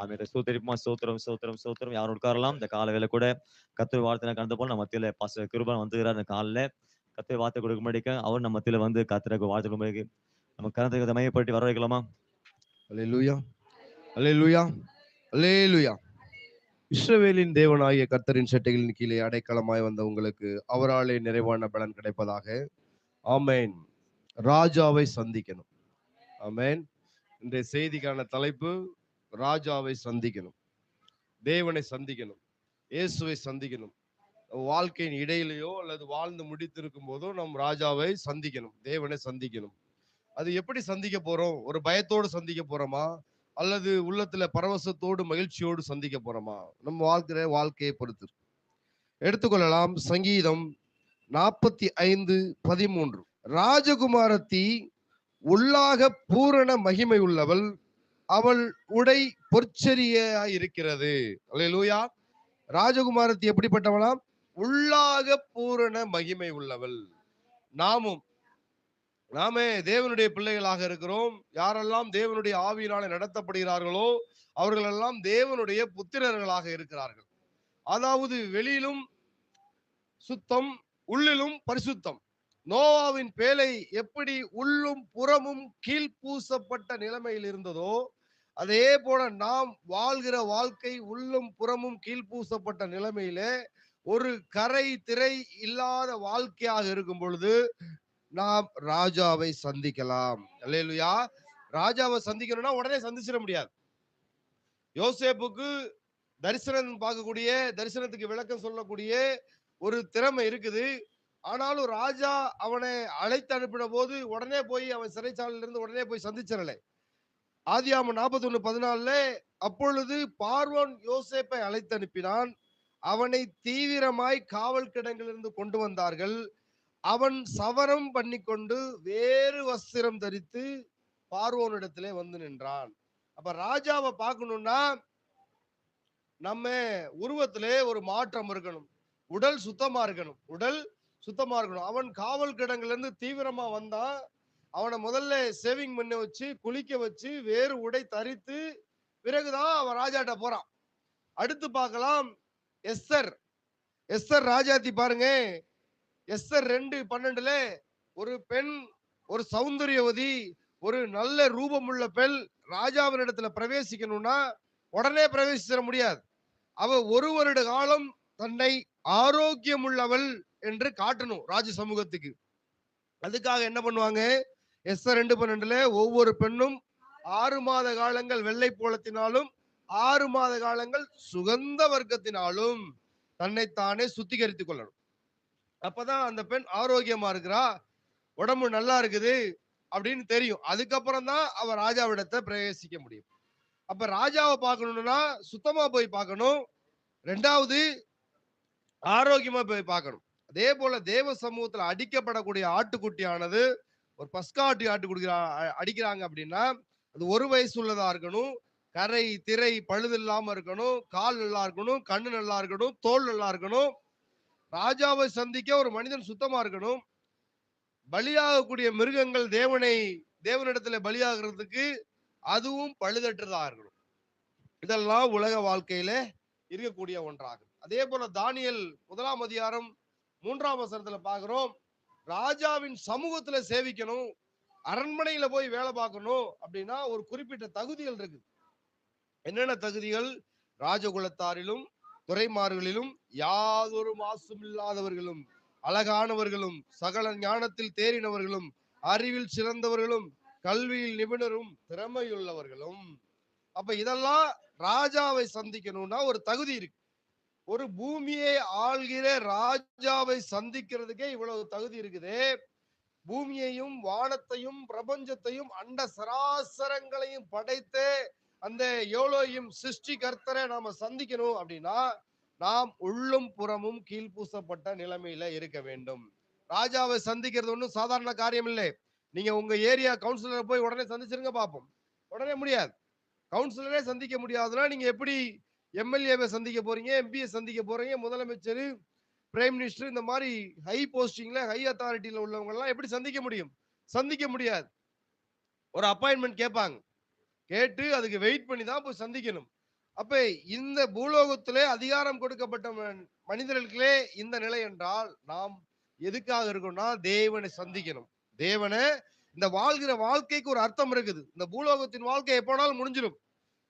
ஆமே சோதரிப்புமா? சோத்திரம் சோத்திரம் சோத்திரம். யாரும் உட்காரலாம்? இந்த கால வேலை கூட கத்து வார்த்தை கலந்து போல நம்ம மத்தியில பாச கிருபன் வந்துகிறார் இந்த காலில் கத்து வார்த்தை கொடுக்க முடிக்க அவர் நம்ம மத்தியில வந்து கத்துறக்கு வார்த்தை கொடுக்க நம்ம கருத்துக்கு மையப்படுத்தி வர வைக்கலாமா? அலே லூயா அலே லூயா அலே லூயா இஸ்ரவேலின் தேவனாகிய கர்த்தரின் சட்டைகளின் கீழே அடைக்கலமாய் வந்த உங்களுக்கு அவராலே நிறைவான பலன் கிடைப்பதாக. ஆமேன். ராஜாவை சந்திக்கணும். ஆமேன். இன்றைய செய்திக்கான தலைப்பு ராஜாவை சந்திக்கணும். தேவனை சந்திக்கணும். இயேசுவை சந்திக்கணும். வாழ்க்கையின் இடையிலேயோ அல்லது வாழ்ந்து முடித்திருக்கும் போதோ நம் ராஜாவை சந்திக்கணும். தேவனை சந்திக்கணும். அது எப்படி சந்திக்க போறோம்? ஒரு பயத்தோடு சந்திக்க போறோமா? அல்லது உள்ளத்துல பரவசத்தோடு மகிழ்ச்சியோடு சந்திக்க போறோமா? நம்ம வாழ்க்கிற வாழ்க்கையை பொறுத்து. எடுத்துக்கொள்ளலாம். சங்கீதம் நாற்பத்தி ஐந்து பதிமூன்று. ராஜகுமாரத்தி உள்ளாக பூரண மகிமை உள்ளவள். அவள் உடை பொற்சரியாய் இருக்கிறது. லூயா ராஜகுமாரத்தி எப்படிப்பட்டவளாம்? உள்ளாக பூரண மகிமை உள்ளவள். நாமும் நாமே தேவனுடைய பிள்ளைகளாக இருக்கிறோம். யாரெல்லாம் தேவனுடைய ஆவியினால நடத்தப்படுகிறார்களோ அவர்களெல்லாம் தேவனுடைய புத்திரர்களாக இருக்கிறார்கள். அதாவது வெளியிலும் சுத்தம் உள்ளிலும் பரிசுத்தம். நோவாவின் பேலை எப்படி உள்ளும் புறமும் கீழ்ப்பூசப்பட்ட நிலைமையில் இருந்ததோ அதே போல நாம் வாழ்கிற வாழ்க்கை உள்ளும் புறமும் கீழ்ப்பூசப்பட்ட நிலைமையிலே ஒரு கரை திரை இல்லாத வாழ்க்கையாக இருக்கும் பொழுது நாம் ராஜாவை சந்திக்கலாம். இல்லையா ராஜாவை சந்திக்கணும்னா உடனே சந்திச்சிட முடியாது. யோசேப்புக்கு தரிசனம் பார்க்கக்கூடிய தரிசனத்துக்கு விளக்கம் சொல்லக்கூடிய ஒரு திறமை இருக்குது. ஆனாலும் ராஜா அவனை அழைத்து அனுப்பின போது உடனே போய் அவன் சிறைச்சாலையிலிருந்து உடனே போய் சந்திச்சிடலை. ஆதியாம நாற்பத்தி ஒண்ணு பதினாலுல அப்பொழுது பார்வோன் யோசேப்பை அழைத்து அனுப்பினான் அவனை தீவிரமாய் காவல் கிடங்கிலிருந்து கொண்டு வந்தார்கள். அவன் சவரம் பண்ணி கொண்டு வேறு வஸ்திரம் தரித்து பார்வோனிடத்திலே வந்து நின்றான். அப்ப ராஜாவை பார்க்கணும்னா நம்ம உருவத்திலே ஒரு மாற்றம் இருக்கணும். உடல் சுத்தமா இருக்கணும். உடல் சுத்தமா இருக்கணும். அவன் காவல் கிடங்குல இருந்து தீவிரமா வந்தான். அவனை முதல்ல சேவிங் பண்ண வச்சு குளிக்க வச்சு வேறு உடை தரித்து பிறகுதான் அவன் ராஜாட்ட போறான். அடுத்து பார்க்கலாம் எஸ்தர். எஸ்தர் ராஜாத்தி பாருங்க. எஸ்தர் ரெண்டு பன்னெண்டுல ஒரு பெண் ஒரு சௌந்தரியவதி ஒரு நல்ல ரூபமுள்ள பெண் ராஜாவின் இடத்துல பிரவேசிக்கணும்னா உடனே பிரவேசிச்சிட முடியாது. அவ ஒரு வருட காலம் தன்னை ஆரோக்கியமுள்ளவள் என்று காட்டணும் ராஜ சமூகத்துக்கு. அதுக்காக என்ன பண்ணுவாங்க? எஸ்தர் ரெண்டு பன்னெண்டுல ஒவ்வொரு பெண்ணும் ஆறு மாத காலங்கள் வெள்ளை போலத்தினாலும் ஆறு மாத காலங்கள் சுகந்த வர்க்கத்தினாலும் தன்னைத்தானே சுத்திகரித்துக் கொள்ளணும். அப்பதான் அந்த பெண் ஆரோக்கியமா இருக்கிறா உடம்பு நல்லா இருக்குது அப்படின்னு தெரியும். அதுக்கப்புறம் தான் அவ ராஜாவிடத்தை பிரவேசிக்க முடியும். அப்ப ராஜாவை பார்க்கணும்னா சுத்தமா போய் பார்க்கணும். ரெண்டாவது ஆரோக்கியமா போய் பார்க்கணும். அதே போல தேவ சமூகத்துல அடிக்கப்படக்கூடிய ஆட்டுக்குட்டியானது ஒரு பஸ்காட்டி ஆட்டு குடிக்கிறா அடிக்கிறாங்க அப்படின்னா அது ஒரு வயசு உள்ளதா இருக்கணும். கரை திரை பழுது இல்லாம இருக்கணும். கால் நல்லா இருக்கணும். கண்ணு நல்லா இருக்கணும். தோல் நல்லா இருக்கணும். ராஜாவை சந்திக்க ஒரு மனிதன் சுத்தமா இருக்கணும். பலியாகக்கூடிய மிருகங்கள் தேவனை தேவனிடத்துல பலியாகிறதுக்கு அதுவும் பழுதற்றதா இருக்கணும். இதெல்லாம் உலக வாழ்க்கையில இருக்கக்கூடிய ஒன்றாகும். அதே போல தானியல் முதலாம் அதிகாரம் மூன்றாம் வசனத்துல பாக்குறோம் ராஜாவின் சமூகத்துல சேவிக்கணும் அரண்மனையில போய் வேலை பார்க்கணும் அப்படின்னா ஒரு குறிப்பிட்ட தகுதிகள் இருக்கு என்னென்ன தகுதிகள்? ராஜகுலத்தாரிலும் துறைமார்களிலும் யாதொரு மாசும் இல்லாதவர்களும் அழகானவர்களும் சகல ஞானத்தில் தேறினவர்களும் அறிவில் சிறந்தவர்களும் கல்வியில் நிபுணரும் திறமையுள்ளவர்களும். அப்ப இதெல்லாம் ராஜாவை சந்திக்கணும்னா ஒரு தகுதி இருக்கு. ஒரு பூமியை ஆள்கிற ராஜாவை சந்திக்கிறதுக்கே இவ்வளவு தகுதி இருக்குது. பூமியையும் வானத்தையும் பிரபஞ்சத்தையும் அண்ட சராசரங்களையும் படைத்து அந்த எவ்வளோயும் சிருஷ்டி கர்த்தரை நாம சந்திக்கணும் அப்படின்னா நாம் உள்ளும் புறமும் கீழ்பூசப்பட்ட நிலைமையில இருக்க வேண்டும். ராஜாவை சந்திக்கிறது ஒன்றும் சாதாரண காரியம் இல்லை நீங்க உங்க ஏரியா கவுன்சிலரை போய் உடனே சந்திச்சிருங்க பார்ப்போம் உடனே முடியாது. கவுன்சிலரே சந்திக்க முடியாதுன்னா நீங்க எப்படி எம்எல்ஏவை சந்திக்க போறீங்க எம்பியை சந்திக்க போறீங்க முதலமைச்சர் பிரைம் மினிஸ்டர் இந்த மாதிரி ஹை போஸ்டிங்ல ஹை அத்தாரிட்டியில உள்ளவங்க எல்லாம் எப்படி சந்திக்க முடியும்? சந்திக்க முடியாது. ஒரு அப்பாயின்மெண்ட் கேட்பாங்க. கேட்டு அதுக்கு வெயிட் பண்ணி தான் போய் சந்திக்கணும். அப்ப இந்த பூலோகத்திலே அதிகாரம் கொடுக்கப்பட்ட ம- மனிதர்களுக்கே இந்த நிலை என்றால் நாம் எதுக்காக இருக்கோம்னா தேவனை சந்திக்கணும். தேவனை இந்த வாழ்கிற வாழ்க்கைக்கு ஒரு அர்த்தம் இருக்குது. இந்த பூலோகத்தின் வாழ்க்கை எப்போனாலும் முடிஞ்சிடும்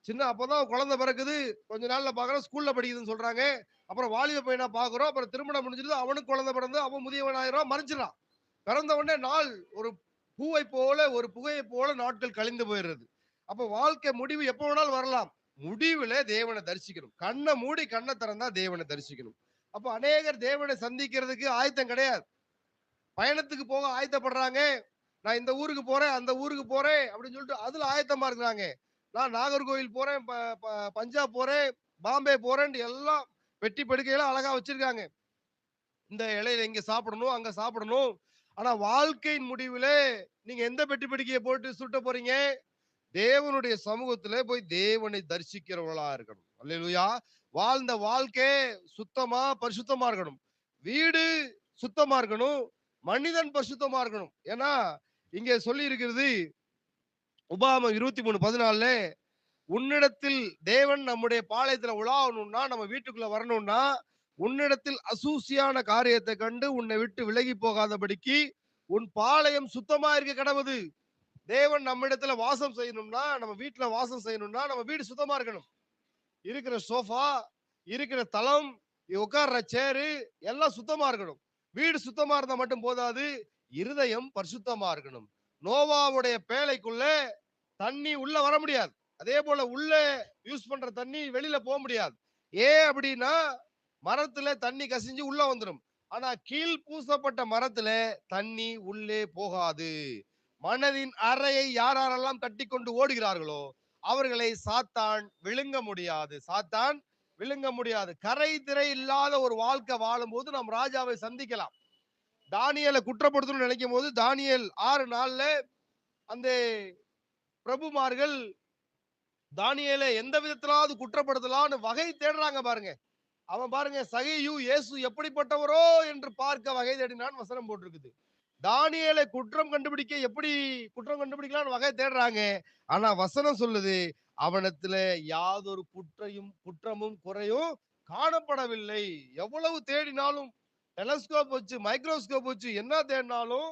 சின்ன அப்பதான் குழந்தை பிறக்குது. கொஞ்ச நாள்ல பாக்குறோம் ஸ்கூல்ல படிக்குதுன்னு சொல்றாங்க. அப்புறம் வாலிப பையனா பாக்குறோம் அப்புறம் திருமணம் முடிஞ்சிருது. அவனுக்கு குழந்தை பிறந்து அவன் முதியவன் ஆயிரம் மறைஞ்சிடறான். பிறந்த உடனே நாள் ஒரு பூவை போல ஒரு புகையை போல நாட்கள் கழிந்து போயிடுறது. அப்ப வாழ்க்கை முடிவு எப்போ வேணாலும் வரலாம். முடிவுல தேவனை தரிசிக்கணும். கண்ணை மூடி கண்ணை திறந்தா தேவனை தரிசிக்கணும். அப்ப அநேகர் தேவனை சந்திக்கிறதுக்கு ஆயத்தம் கிடையாது. பயணத்துக்கு போக ஆயத்தப்படுறாங்க. நான் இந்த ஊருக்கு போறேன் அந்த ஊருக்கு போறேன் அப்படின்னு சொல்லிட்டு அதுல ஆயத்தமா இருக்கிறாங்க. நான் நாகர்கோவில் போறேன் ப- ப- பஞ்சாப் போறேன் பாம்பே போறேன்ட்டு எல்லாம் வெட்டி படுக்கையெல்லாம் அழகா வச்சிருக்காங்க. இந்த இலையில இங்க சாப்பிடணும் அங்க சாப்பிடணும். ஆனா வாழ்க்கையின் முடிவுல நீங்க எந்த பெட்டி படுக்கையை போட்டு சுட்ட போறீங்க? தேவனுடைய சமூகத்துல போய் தேவனை தரிசிக்கிறவங்களா இருக்கணும். அல்லேலூயா. வாழ்ந்த வாழ்க்கை சுத்தமா பரிசுத்தமா இருக்கணும். வீடு சுத்தமா இருக்கணும். மனிதன் பரிசுத்தமா இருக்கணும். ஏன்னா இங்க சொல்லி இருக்கிறது உபாமம் இருபத்தி மூணு பதினாலுல உன்னிடத்தில் தேவன் நம்முடைய பாளையத்துல உலாவணும்னா நம்ம வீட்டுக்குள்ள வரணும்னா உன்னிடத்தில் அசூசியான காரியத்தை கண்டு உன்னை விட்டு விலகி போகாதபடிக்கு உன் பாளையம் சுத்தமா இருக்க கடவுது. தேவன் நம்ம இடத்துல வாசம் செய்யணும்னா நம்ம வீட்டுல வாசம் செய்யணும்னா நம்ம வீடு சுத்தமா இருக்கணும். இருக்கிற சோஃபா இருக்கிற தளம் உட்கார்ற சேரு எல்லாம் சுத்தமா இருக்கணும். வீடு சுத்தமா இருந்தா மட்டும் போதாது இருதயம் பரிசுத்தமா இருக்கணும். நோவாவுடைய பேழைக்குள்ள தண்ணி உள்ள வர முடியாது. அதே போல உள்ள யூஸ் பண்ற தண்ணி வெளியில போக முடியாது. ஏன் அப்படின்னா மரத்துல தண்ணி கசிஞ்சு உள்ள வந்துடும் ஆனா கீழ் பூசப்பட்ட மரத்துல தண்ணி உள்ளே போகாது. மனதின் அறையை யாரெல்லாம் கட்டி கொண்டு ஓடுகிறார்களோ அவர்களை சாத்தான் விழுங்க முடியாது. சாத்தான் விழுங்க முடியாது. கரை திரை இல்லாத ஒரு வாழ்க்கை வாழும்போது நாம் ராஜாவை சந்திக்கலாம். தானியலை குற்றப்படுத்தணும்னு நினைக்கும் போது தானியல் ஆறு நாள்ல அந்த பிரபுமார்கள் தானியலை எந்த விதத்திலாவது குற்றப்படுத்தலாம்னு வகை தேடுறாங்க பாருங்க. அவன் பாருங்க சகையு இயேசு எப்படிப்பட்டவரோ? என்று பார்க்க வகை தேடினான் வசனம் போட்டிருக்குது. தானியலை குற்றம் கண்டுபிடிக்க எப்படி குற்றம் கண்டுபிடிக்கலாம்னு வகை தேடுறாங்க. ஆனா வசனம் சொல்லுது அவனத்துல யாதொரு குற்றையும் குற்றமும் குறையும் காணப்படவில்லை. எவ்வளவு தேடினாலும் டெலஸ்கோப் வச்சு மைக்ரோஸ்கோப் வச்சு என்ன தேடினாலும்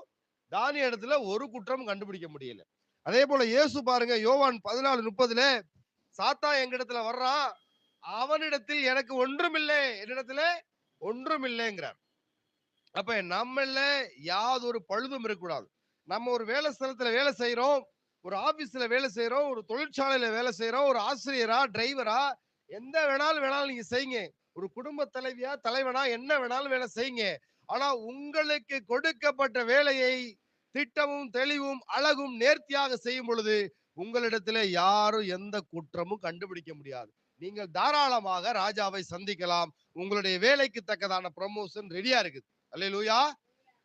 தானி இடத்துல ஒரு குற்றம் கண்டுபிடிக்க முடியல. அதே போல இயேசு பாருங்க யோவான் பதினாலு முப்பதுல சாத்தா எங்கிடத்துல வர்றான் அவனிடத்தில் எனக்கு ஒன்றுமில்லை என்னிடத்துல ஒன்றுமில்லைங்கிறார். அப்ப நம்மள யாதொரு பழுதும் இருக்கக்கூடாது. நம்ம ஒரு வேலை ஸ்தலத்துல வேலை செய்யறோம் ஒரு ஆபீஸ்ல வேலை செய்யறோம் ஒரு தொழிற்சாலையில வேலை செய்யறோம் ஒரு ஆசிரியரா டிரைவரா எந்த வேணாலும் வேணாலும் நீங்க செய்யுங்க. ஒரு குடும்ப தலைவியா தலைவனா என்ன வேணாலும் வேலை செய்யுங்க. ஆனா உங்களுக்கு கொடுக்கப்பட்ட வேலையை திட்டமும் தெளிவும் அழகும் நேர்த்தியாக செய்யும் பொழுது உங்களிடத்துல யாரும் எந்த குற்றமும் கண்டுபிடிக்க முடியாது. நீங்கள் தாராளமாக ராஜாவை சந்திக்கலாம். உங்களுடைய வேலைக்கு தக்கதான ப்ரமோஷன் ரெடியா இருக்குது. அல்லேலூயா.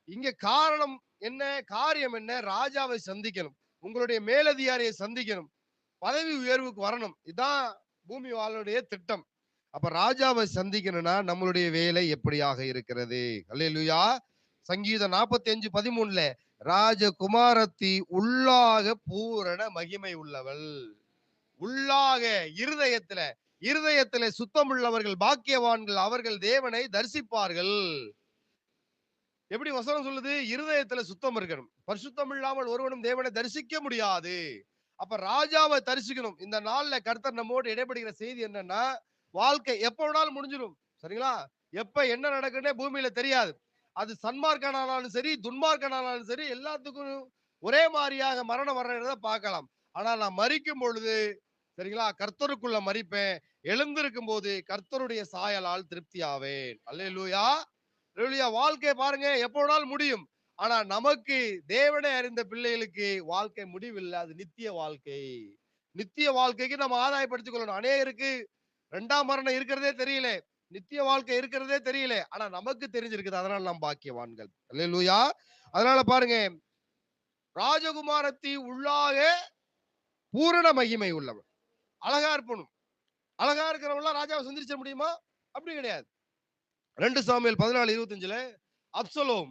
இங்க காரணம் என்ன காரியம் என்ன? ராஜாவை சந்திக்கணும். உங்களுடைய மேலதிகாரியை சந்திக்கணும். பதவி உயர்வுக்கு வரணும். இதான் பூமி வாழுடைய திட்டம். அப்ப ராஜாவை சந்திக்கணும்னா நம்மளுடைய வேலை எப்படியாக இருக்கிறது? அல்லா சங்கீதம் நாற்பத்தி அஞ்சு பதிமூணுல ராஜகுமாரத்தி உள்ளாக பூரண மகிமை உள்ளவள். உள்ளாக இருதயத்துல இருதயத்துல சுத்தம் உள்ளவர்கள் பாக்கியவான்கள் அவர்கள் தேவனை தரிசிப்பார்கள். எப்படி வசனம் சொல்லுது? இருதயத்துல சுத்தம் இருக்கணும். பரிசுத்தம் இல்லாமல் ஒருவனும் தேவனை தரிசிக்க முடியாது. அப்ப ராஜாவை தரிசிக்கணும். இந்த நாள்ல கர்த்தர் நம்மோடு இடைப்படுகிற செய்தி என்னன்னா வாழ்க்கை எப்போ வேணாலும் முடிஞ்சிடும் சரிங்களா? எப்ப என்ன நடக்குன்னே பூமியில தெரியாது. அது சன்மார்க்கனாலும் சரி துன்மார்க்கனாலும் சரி எல்லாத்துக்கும் ஒரே மாதிரியாக மரணம் வர்றத பார்க்கலாம். ஆனா நான் மறிக்கும் பொழுது சரிங்களா? கர்த்தருக்குள்ள மறிப்பேன் எழுந்திருக்கும் போது கர்த்தருடைய சாயலால் திருப்தி ஆவேன் அல்லையா லூயா வாழ்க்கை பாருங்க எப்போ வேணாலும் முடியும். ஆனா நமக்கு தேவனை அறிந்த பிள்ளைகளுக்கு வாழ்க்கை முடிவில்லை. அது நித்திய வாழ்க்கை. நித்திய வாழ்க்கைக்கு நம்ம ஆதாயப்படுத்திக் கொள்ளணும். அநேகருக்கு ரெண்டாம் மரணம் இருக்கிறதே தெரியல. நித்திய வாழ்க்கை இருக்கிறதே தெரியல. ஆனா நமக்கு தெரிஞ்சிருக்குது. அதனால நாம் பாக்கியவான்கள். லூயா அதனால பாருங்க ராஜகுமாரத்தி உள்ளாக பூரண மகிமை உள்ளவன் அழகா இருப்பணும். அழகா இருக்கிறவங்களாம் ராஜாவை சந்திரிச்ச முடியுமா? அப்படி கிடையாது. ரெண்டு சாமியல் பதினாலு இருபத்தஞ்சுல அப்சலோம்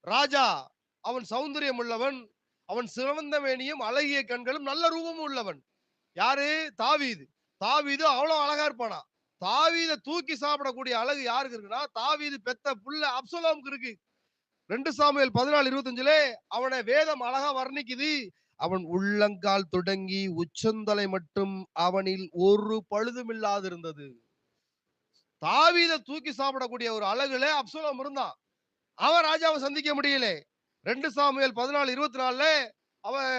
ராஜா அவன் சௌந்தரியம் உள்ளவன் அவன் சிறந்த மேனியும் அழகிய கண்களும் நல்ல ரூபமும் உள்ளவன். யாரு? தாவீது. தாவீது அவ்வளவு அழகா இருப்பானா? தாவீத தூக்கி சாப்பிடக்கூடிய அழகு யாருக்கு இருக்குன்னா தாவீது பெத்த புள்ள அப்சலோமுக்கு இருக்கு. ரெண்டு சாமியல் பதினாலு இருபத்தஞ்சுல அவனை வேதம் அழகா வர்ணிக்குது. அவன் உள்ளங்கால் தொடங்கி உச்சந்தலை மட்டும் அவனில் ஒரு பழுதும் இல்லாதிருந்தது. தாவீத தூக்கி சாப்பிடக்கூடிய ஒரு அழகுல அப்சலோம் இருந்தான். அவன் ராஜாவை சந்திக்க முடியல. ரெண்டு சாமியல் பதினாலு இருபத்தி நாலுல அவன்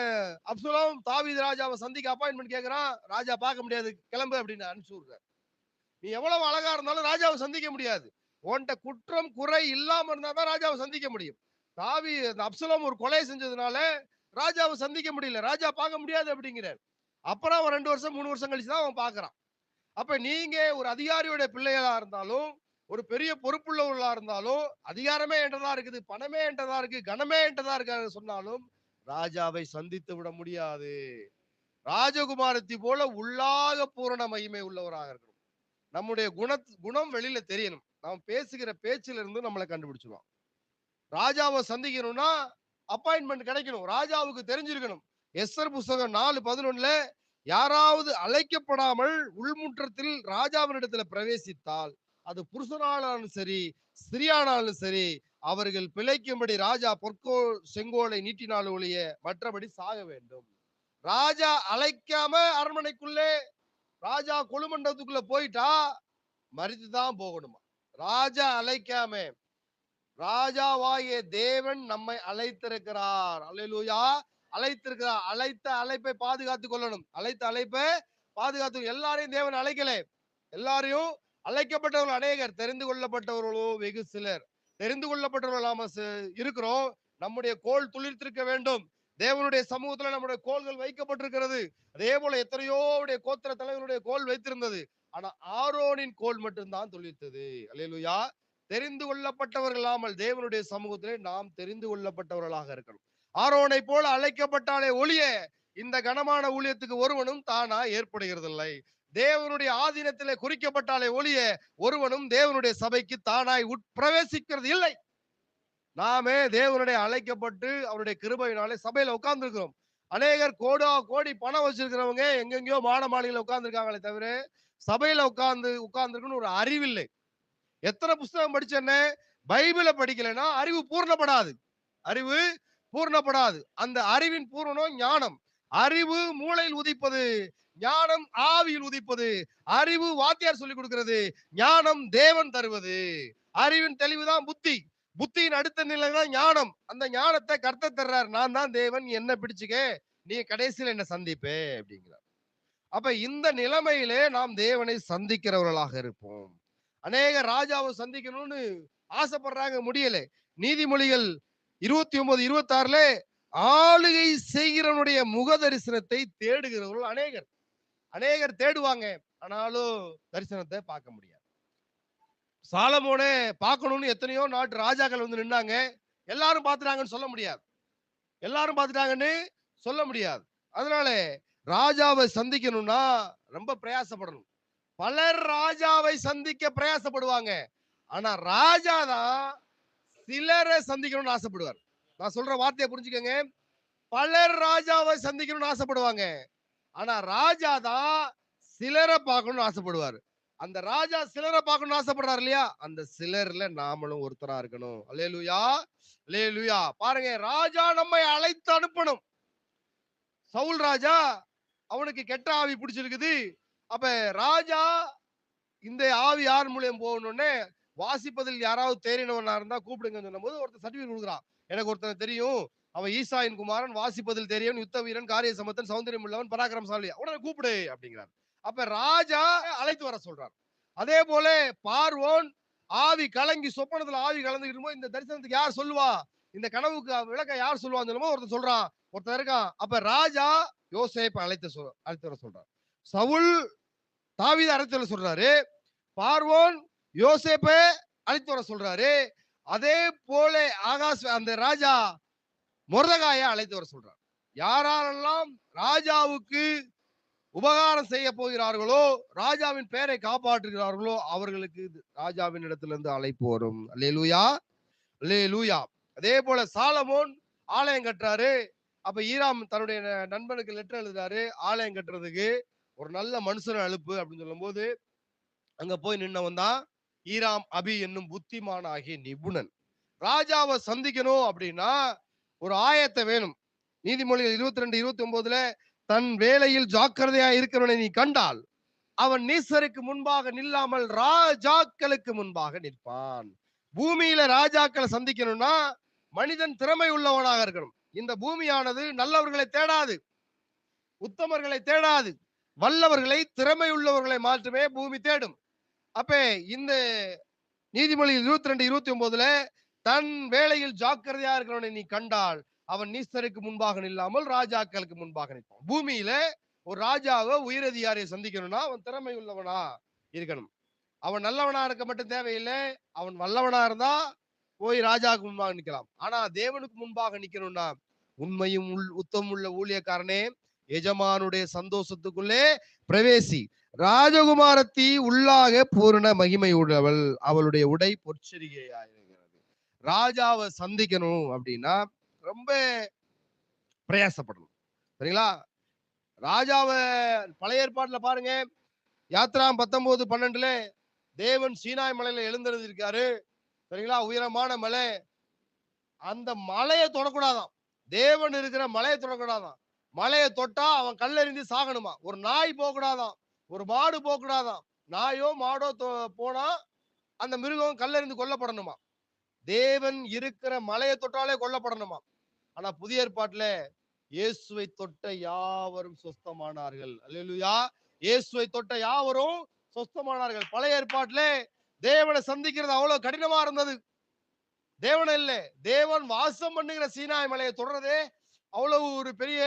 அப்சுலாம் தாவீத் ராஜாவை சந்திக்க அப்பாயின்மெண்ட் கேட்குறான் ராஜா பார்க்க முடியாது. கிளம்பு அப்படின்னு அனுப்பிச்சு விடுறார். நீ எவ்வளவு அழகா இருந்தாலும் ராஜாவை சந்திக்க முடியாது. உன்கிட்ட குற்றம் குறை இல்லாம இருந்தா தான் ராஜாவை சந்திக்க முடியும். தாவி அந்த ஒரு கொலை செஞ்சதுனால ராஜாவை சந்திக்க முடியல. ராஜா பார்க்க முடியாது அப்படிங்கிறார். அப்புறம் அவன் ரெண்டு வருஷம் மூணு வருஷம் கழிச்சு தான் அவன் பார்க்கறான். அப்ப நீங்க ஒரு அதிகாரியோட பிள்ளைகளா இருந்தாலும் ஒரு பெரிய பொறுப்புள்ளவர்களா இருந்தாலும் அதிகாரமே என்றதா இருக்குது பணமே என்றதா இருக்கு கனமே என்றதா இருக்கு சொன்னாலும் ராஜாவை சந்தித்து விட முடியாது. ராஜகுமாரத்தி போல உள்ளாக பூரண மகிமை உள்ளவராக இருக்கணும். நம்முடைய குண குணம் வெளியில தெரியணும். நாம் பேசுகிற பேச்சில இருந்து நம்மளை கண்டுபிடிச்சிருவான். ராஜாவை சந்திக்கணும்னா அப்பாயின்மெண்ட் கிடைக்கணும். ராஜாவுக்கு தெரிஞ்சிருக்கணும். எஸ்ஆர் புஸ்தகம் நாலு பதினொன்னுல யாராவது அழைக்கப்படாமல் உள்முற்றத்தில் ராஜாவினிடத்துல பிரவேசித்தால் அது புருஷனானாலும் சரி ஸ்திரியானாலும் சரி அவர்கள் பிழைக்கும்படி ராஜா பொற்கோ செங்கோலை நீட்டினாலும் ஒழிய மற்றபடி சாக வேண்டும். ராஜா அழைக்காம அரண்மனைக்குள்ளே ராஜா கொழுமண்டத்துக்குள்ள போயிட்டா மறித்துதான் போகணுமா? ராஜா அழைக்காம. ராஜாவாகிய தேவன் நம்மை அழைத்திருக்கிறார். அலையலூயா அழைத்திருக்கிறார். அழைத்த அழைப்பை பாதுகாத்துக் கொள்ளணும். அழைத்த அழைப்பை பாதுகாத்து எல்லாரையும் தேவன் அழைக்கல. எல்லாரையும் அழைக்கப்பட்டவர்கள் அநேகர். தெரிந்து கொள்ளப்பட்டவர்களோ வெகு சிலர். தெரிந்து கொள்ளப்பட்டவர்கள் நாம இருக்கிறோம். நம்முடைய கோல் துளிர்த்திருக்க வேண்டும். தேவனுடைய சமூகத்துல நம்முடைய கோள்கள் வைக்கப்பட்டிருக்கிறது. அதே போல எத்தனையோ உடைய கோத்திர தலைவருடைய கோல் வைத்திருந்தது. ஆனா ஆரோனின் கோல் மட்டும்தான் துளிர்த்தது. அல்லேலூயா. தெரிந்து கொள்ளப்பட்டவர்கள் இல்லாமல் தேவனுடைய சமூகத்திலே நாம் தெரிந்து கொள்ளப்பட்டவர்களாக இருக்கணும். ஆரோனை போல அழைக்கப்பட்டாலே ஒளிய. இந்த கனமான ஊழியத்துக்கு ஒருவனும் தானா ஏற்படுகிறதில்லை. தேவனுடைய ஆதீனத்திலே குறிக்கப்பட்டாலே ஒளிய ஒருவனும் தேவனுடைய சபைக்கு தானாய் உட்பிரவேசிக்கிறது இல்லை. நாமே தேவனுடைய அழைக்கப்பட்டு அவருடைய கிருபையினாலே சபையில உட்கார்ந்துருக்கிறோம். அநேகர் கோடா கோடி பணம் வச்சிருக்கிறவங்க எங்கெங்கயோ மாட மாளிகையில உட்கார்ந்துருக்காங்களே தவிர சபையில உட்கார்ந்து உட்கார்ந்துருக்குன்னு ஒரு அறிவில்லை. எத்தனை புஸ்தகம் படிச்சேன்னு பைபிளை படிக்கலைன்னா அறிவு பூர்ணப்படாது. அறிவு பூர்ணப்படாது. அந்த அறிவின் பூரணம் ஞானம். அறிவு மூளையில் உதிப்பது ஞானம் ஆவியில் உதிப்பது. அறிவு வாத்தியார் சொல்லி கொடுக்கிறது. ஞானம் தேவன் தருவது. அறிவின் தெளிவுதான் புத்தி. புத்தியின் அடுத்த நிலை தான் ஞானம். அந்த ஞானத்தை கர்த்தர் தர்றார். நான் தான் தேவன் என்ன பிடிச்சுக்க. நீ கடைசியில் என்ன சந்திப்பே அப்படிங்கிறார். அப்ப இந்த நிலைமையிலே நாம் தேவனை சந்திக்கிறவர்களாக இருப்போம். அநேக ராஜாவை சந்திக்கணும்னு ஆசைப்படுறாங்க முடியல. நீதிமொழிகள் இருபத்தி ஒன்பது இருபத்தி ஆறுல ஆளுகை செய்கிறவனுடைய முக தரிசனத்தை தேடுகிறவர்கள் அநேகர். அநேகர் தேடுவாங்க. ஆனாலும் தரிசனத்தை பார்க்க முடியாது. சாலமோனே பார்க்கணும்னு எத்தனையோ நாட்டு ராஜாக்கள் வந்து நின்னாங்க. எல்லாரும் பார்த்துட்டாங்கன்னு சொல்ல முடியாது. எல்லாரும் பார்த்துட்டாங்கன்னு சொல்ல முடியாது. அதனால ராஜாவை சந்திக்கணும்னா ரொம்ப பிரயாசப்படணும். பலர் ராஜாவை சந்திக்க பிரயாசப்படுவாங்க. ஆனா ராஜா தான் சிலரை சந்திக்கணும்னு ஆசைப்படுவார். நான் சொல்ற வார்த்தையை புரிஞ்சுக்கோங்க. பலர் ராஜாவை சந்திக்கணும்னு ஆசைப்படுவாங்க. ஆனா ராஜா தான் சிலரை பார்க்கணும்னு ஆசைப்படுவாரு. அந்த ராஜா சிலரை பார்க்கணும்னு ஆசைப்படுறாரு இல்லையா? அந்த சிலர்ல நாமளும் ஒருத்தரா இருக்கணும். அலேலுயா அலேலுயா பாருங்க ராஜா நம்மை அழைத்து அனுப்பணும். சவுல் ராஜா அவனுக்கு கெட்ட ஆவி பிடிச்சிருக்குது. அப்ப ராஜா இந்த ஆவி யார் மூலியம் போகணும்னே வாசிப்பதில் யாராவது தேறினவனா இருந்தா கூப்பிடுங்கன்னு சொன்னபோது ஒருத்தர் சர்டிபிகேட் கொடுக்குறான். எனக்கு ஒருத்தன் தெரியும். அவன் ஈசாயின் குமாரன் வாசிப்பதில் தெரியும் யுத்த வீரன் காரிய சமத்தன் சௌந்தரியம் உள்ளவன் பராக்கிரமசாலி உடனே கூப்பிடு அப்படிங்கிறார். அப்ப ராஜா அழைத்து வர சொல்றார். அதே போல பார்வோன் ஆவி கலங்கி சொப்பனத்துல ஆவி கலந்துக்கிட்டு இந்த தரிசனத்துக்கு யார் சொல்லுவா? இந்த கனவுக்கு விளக்க யார் சொல்லுவான்னு சொல்லுமோ ஒருத்தர் சொல்றான் ஒருத்தர் இருக்கான். அப்ப ராஜா யோசேப்பை அழைத்து சொல் அழைத்து வர சொல்றார். சவுல் தாவித அழைத்து வர சொல்றாரு. பார்வோன் யோசேப்ப அழைத்து வர சொல்றாரு. அதே போல ஆகாஷ் அந்த ராஜா முரதகாய அழைத்து வர சொல்றார். யாரெல்லாம் ராஜாவுக்கு உபகாரம் செய்ய போகிறார்களோ ராஜாவின் பெயரை காப்பாற்றுகிறார்களோ அவர்களுக்கு இது ராஜாவின் இடத்திலிருந்து அழைப்பு வரும். அல்லே லூயா அல்லே லூயா அதே போல சாலமோன் ஆலயம் கட்டுறாரு. அப்ப ஈராம் தன்னுடைய ந- நண்பனுக்கு லெட்டர் எழுதுறாரு. ஆலயம் கட்டுறதுக்கு ஒரு நல்ல மனுஷனை அழுப்பு அப்படின்னு சொல்லும்போது அங்க போய் நின்னவன் தான் ஈராம் அபி என்னும் புத்திமானாகிய நிபுணன். ராஜாவை சந்திக்கணும் அப்படின்னா ஒரு ஆயத்தை வேணும். நீதிமொழிகள் இருபத்தி ரெண்டு இருபத்தி ஒன்பதுல தன் வேலையில் ஜாக்கிரதையா இருக்கிறவனை நீ கண்டால் அவன் நீசருக்கு முன்பாக நில்லாமல் ராஜாக்களுக்கு முன்பாக நிற்பான். பூமியில ராஜாக்களை சந்திக்கணும்னா மனிதன் திறமை உள்ளவனாக இருக்கணும். இந்த பூமியானது நல்லவர்களை தேடாது. உத்தமர்களை தேடாது. வல்லவர்களை திறமை உள்ளவர்களை மாற்றுமே பூமி தேடும். அப்ப இந்த நீதிமொழி இருபத்தி ரெண்டு இருபத்தி ஒன்பதுல தன் வேலையில் ஜாக்கிரதையா இருக்கிறவனை நீ கண்டால் அவன் நீஸ்தருக்கு முன்பாக நில்லாமல் ராஜாக்களுக்கு முன்பாக நிற்பான். பூமியில ஒரு ராஜாவை உயரதிகாரியை சந்திக்கணும்னா அவன் திறமை உள்ளவனா இருக்கணும். அவன் நல்லவனா இருக்க மட்டும் தேவையில்லை அவன் வல்லவனா இருந்தா போய் ராஜாவுக்கு முன்பாக நிக்கலாம் ஆனா தேவனுக்கு முன்பாக நிக்கணும்னா உண்மையும் உள் உத்தம் உள்ள ஊழியக்காரனே எஜமானுடைய சந்தோஷத்துக்குள்ளே பிரவேசி. ராஜகுமாரத்தி உள்ளாக பூரண மகிமை உள்ளவள். அவளுடைய உடை பொற்சரிகையாயிருக்கிறது ராஜாவை சந்திக்கணும் அப்படின்னா ரொம்ப பிரயாசப்படணும். சரிங்களா? ராஜாவை பழைய ஏற்பாட்டுல பாருங்க. யாத்ரா பத்தொன்பது பன்னெண்டுல தேவன் சீனாய் மலையில எழுந்திருந்திருக்காரு சரிங்களா? உயரமான மலை. அந்த மலையை தொடக்கூடாதாம். தேவன் இருக்கிற மலையை தொடக்கூடாதாம். மலையை தொட்டா அவன் கல்லெறிந்து சாகணுமா? ஒரு நாய் போகக்கூடாதான் ஒரு மாடு போகக்கூடாதான் நாயோ மாடோ தொ- போனா அந்த மிருகம் கல்லெறிந்து கொல்லப்படணுமா? தேவன் இருக்கிற மலையை தொட்டாலே கொல்லப்படணுமா ஆனா புதிய ஏற்பாட்டுல இயேசுவை தொட்ட யாவரும் சொஸ்தமானார்கள். அல்லா இயேசுவை தொட்ட யாவரும் சொஸ்தமானார்கள். பழைய ஏற்பாட்டிலே தேவனை சந்திக்கிறது அவ்வளவு கடினமா இருந்தது. தேவன் இல்ல. தேவன் வாசம் பண்ணுகிற சீனாய் மலையை தொடர்றதே அவ்வளவு ஒரு பெரிய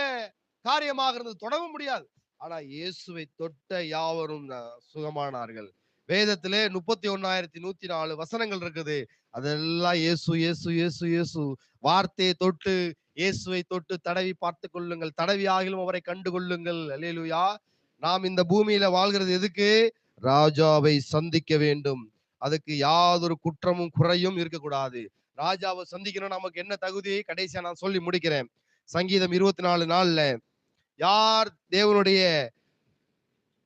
காரியமாக இருந்தது. தொடவும் முடியாது. ஆனா இயேசுவை தொட்ட யாவரும் சுகமானார்கள். வேதத்திலே முப்பத்தி ஒன்னாயிரத்தி நூத்தி நாலு வசனங்கள் இருக்குது. அதெல்லாம் இயேசு இயேசு இயேசு இயேசு. வார்த்தையை தொட்டு இயேசுவை தொட்டு தடவி பார்த்து கொள்ளுங்கள். தடவி ஆகிலும் அவரை கண்டு கொள்ளுங்கள் அலேலுயா நாம் இந்த பூமியில வாழ்கிறது எதுக்கு? ராஜாவை சந்திக்க வேண்டும். அதுக்கு யாதொரு குற்றமும் குறையும் இருக்கக்கூடாது. ராஜாவை சந்திக்கணும் நமக்கு என்ன தகுதி? கடைசியா நான் சொல்லி முடிக்கிறேன். சங்கீதம் இருபத்தி நாலு நாள்ல யார் தேவனுடைய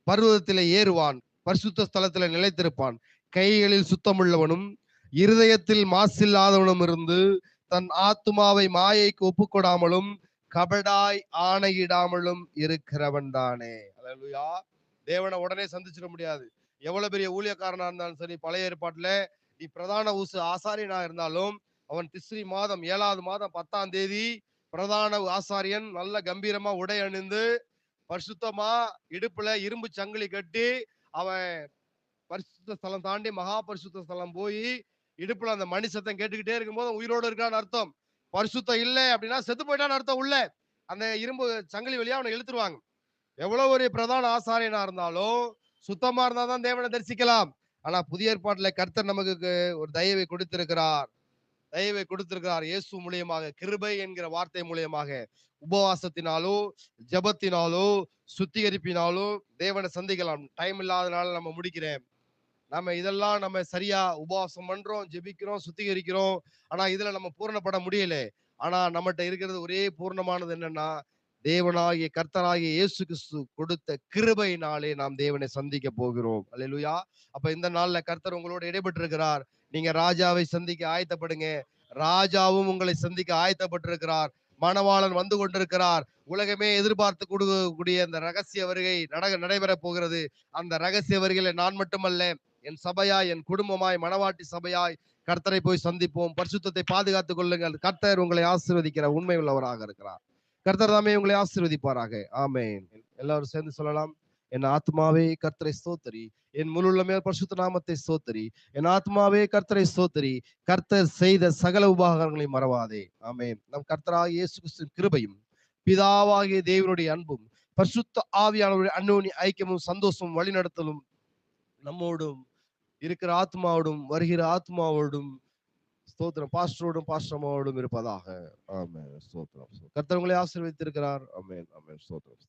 பர்வதத்திலே ஏறுவான் பரிசுத்த ஸ்தலத்துல நிலைத்திருப்பான் கைகளில் சுத்தமுள்ளவனும் இருதயத்தில் மாசில்லாதவனும் இருந்து தன் ஆத்துமாவை மாயைக்கு ஒப்புக்கொடாமலும் கபடாய் ஆணையிடாமலும் இருக்கிறவன் தானே அல்லேலூயா தேவனை உடனே சந்திச்சிட முடியாது. எவ்வளவு பெரிய ஊழியக்காரனா இருந்தாலும் சரி பழைய ஏற்பாட்டுல நீ பிரதான ஊசு ஆசாரியனா இருந்தாலும் அவன் திஸ்ரி மாதம் ஏழாவது மாதம் பத்தாம் தேதி பிரதான ஆசாரியன் நல்ல கம்பீரமா உடை அணிந்து பரிசுத்தமா இடுப்புல இரும்பு சங்கிலி கட்டி அவன் பரிசுத்த ஸ்தலம் தாண்டி மகா பரிசுத்த ஸ்தலம் போய் இடுப்புல அந்த மணி சத்தம் கேட்டுக்கிட்டே இருக்கும்போது உயிரோடு இருக்கான்னு அர்த்தம். பரிசுத்தம் இல்லை அப்படின்னா செத்து போயிட்டான்னு அர்த்தம் உள்ள. அந்த இரும்பு சங்கிலி வழியா அவனை இழுத்துருவாங்க. எவ்வளவு ஒரு பிரதான ஆசாரியனா இருந்தாலும் சுத்தமா இருந்தாதான் தேவனை தரிசிக்கலாம். ஆனா புதிய ஏற்பாட்டுல கர்த்தர் நமக்கு ஒரு தயவை கொடுத்திருக்கிறார். தயவை கொடுத்திருக்கிறார். இயேசு மூலியமாக கிருபை என்கிற வார்த்தை மூலியமாக. உபவாசத்தினாலோ ஜெபத்தினாலோ சுத்திகரிப்பினாலோ தேவனை சந்திக்கலாம். டைம் இல்லாதனால நம்ம முடிக்கிறேன். நம்ம இதெல்லாம் நம்ம சரியா உபவாசம் பண்றோம் ஜெபிக்கிறோம் சுத்திகரிக்கிறோம். ஆனா இதுல நம்ம பூரணப்பட முடியல. ஆனா நம்மகிட்ட இருக்கிறது ஒரே பூர்ணமானது என்னன்னா தேவனாகிய கர்த்தராகிய இயேசு கிறிஸ்து கொடுத்த கிருபையினாலே நாம் தேவனை சந்திக்க போகிறோம். அல்லா அப்ப இந்த நாள்ல கர்த்தர் உங்களோட இடைபெற்றிருக்கிறார் இருக்கிறார் நீங்க ராஜாவை சந்திக்க ஆயத்தப்படுங்க. ராஜாவும் உங்களை சந்திக்க ஆயத்தப்பட்டிருக்கிறார். மணவாளன் வந்து கொண்டிருக்கிறார். உலகமே எதிர்பார்த்து கொடுக்கக்கூடிய அந்த ரகசிய வருகை நட நடைபெற போகிறது. அந்த ரகசிய வருகையில நான் மட்டுமல்ல என் சபையாய் என் குடும்பமாய் மணவாட்டி சபையாய் கர்த்தரை போய் சந்திப்போம். பரிசுத்தத்தை பாதுகாத்துக் கொள்ளுங்கள். கர்த்தர் உங்களை ஆசிர்வதிக்கிற உண்மை உள்ளவராக இருக்கிறார். கர்த்தர் தாமே உங்களை ஆசீர்வதிப்பாராக. ஆமேன். எல்லாரும் சேர்ந்து சொல்லலாம். என் ஆத்மாவே கர்த்தரை ஸ்தோத்தரி. என் முழுள்ளமே பரிசுத்த நாமத்தை ஸ்தோத்தரி. என் ஆத்மாவே கர்த்தரை ஸ்தோத்தரி. கர்த்தர் செய்த சகல உபகாரங்களை மறவாதே. ஆமே நம் கர்த்தராக இயேசு கிறிஸ்துவின் கிருபையும் பிதாவாகிய தேவனுடைய அன்பும் பரிசுத்த ஆவியானவருடைய அன்னோனி ஐக்கியமும் சந்தோஷமும் வழிநடத்தலும் நம்மோடும் இருக்கிற ஆத்மாவோடும் வருகிற ஆத்மாவோடும் ஸ்தோத்திரம். பாஸ்டரோடும் பாஸ்டமாவோடும் இருப்பதாக. ஆமே ஸ்தோத்திரம். கர்த்தவங்களை உங்களை ஆசீர்வதித்திருக்கிறார். அமேன் ஆமென். ஸ்தோத்திரம்.